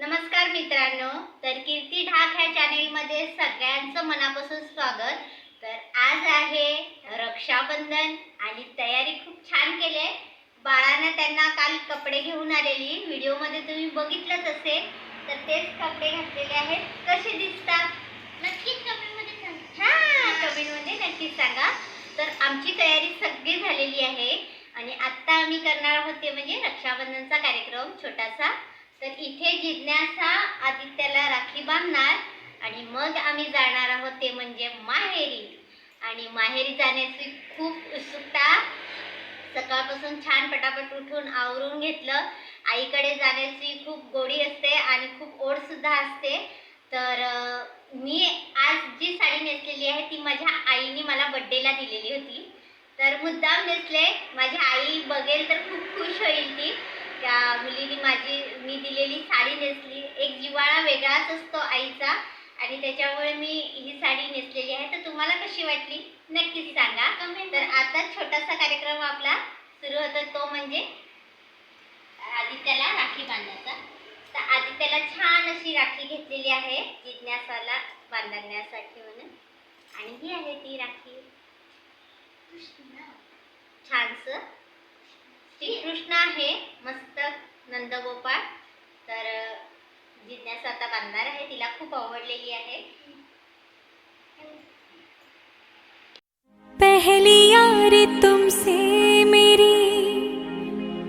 नमस्कार मित्रांनो तर कीर्ती ढाक ह्या चॅनेलमध्ये सगळ्यांचं मनापासून स्वागत. तर आज आहे रक्षाबंधन आणि तयारी खूप छान केली आहे. बाळानं त्यांना काल कपडे घेऊन आलेली. व्हिडिओमध्ये तुम्ही बघितलंच असेल तर तेच कपडे घातलेले आहेत. कसे दिसतात? नक्कीच कमेंटमध्ये हां कमेंटमध्ये नक्कीच सांगा. तर आमची तयारी सगळी झालेली आहे आणि आत्ता आम्ही करणार आहोत ते म्हणजे रक्षाबंधनचा कार्यक्रम छोटासा. तर इथे जिज्ञासा आदित्याला राखी बांधणार आणि मग आम्ही जाणार आहोत ते म्हणजे माहेरी. आणि माहेरी जाण्याची खूप उत्सुकता. सकाळपासून छान पटापट उठून आवरून घेतलं. आईकडे जाण्याची खूप गोडी असते आणि खूप ओढसुद्धा असते. तर मी आज जी साडी नेसलेली आहे ती माझ्या आईने मला बड्डेला दिलेली होती. तर मुद्दाम नेसले. माझी आई बघेल तर खूप खुश होईल ती. त्या मुलीने माझी मी दिलेली साडी नेसली. एक जिव्हाळा वेगळाच असतो आईचा आणि त्याच्यामुळे मी ही साडी नेसलेली आहे. तर तुम्हाला कशी वाटली? नक्कीच सांगा. तर आता छोटासा कार्यक्रम आपला सुरू होतो. तो म्हणजे आदित्याला राखी बांधायचा. तर आदित्याला छान अशी राखी घेतलेली आहे. जिज्ञासाला बांधण्यासाठी म्हणून. आणि ही आहे ती राखी. छानस. श्रीकृष्ण आहे मस्त नंदगोपाळ. तर जिज्ञासा आता बांधणार आहे तिला खूप आवडलेली आहे. पहली यारी तुमसे मेरी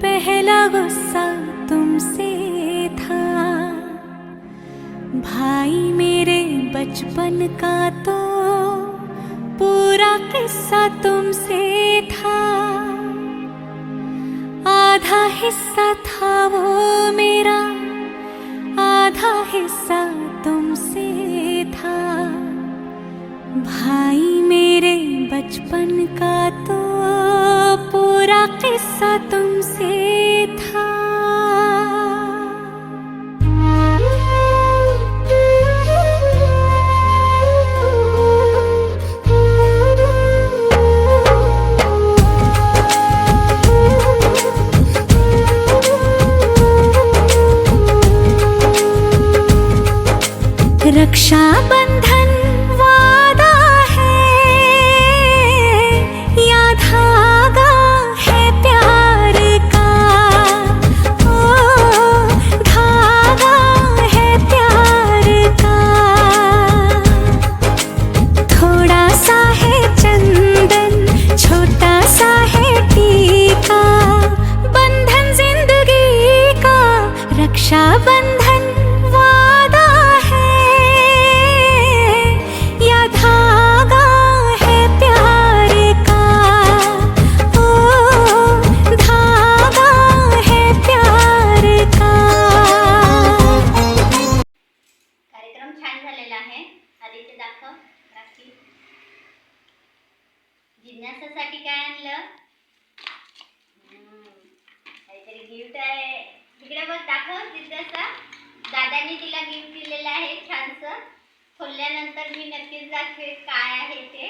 पहला गुस्सा तुमसे था. भाई मेरे बचपन का तो पूरा किस्सा तुमसे था. आधा हिस्सा था वो मेरा, आधा हिस्सा तुमसे था। भाई मेरे बचपन का तो पूरा किस्सा तुमसे रक्षा जिज्ञासासाठी काय आणलं? काहीतरी गिफ्ट आहे. तिकडे बघ दाखव जिज्ञासा. दादानी तिला गिफ्ट दिलेलं आहे छानसं. खोलल्यानंतर मी नक्कीच दाखवेल काय आहे ते.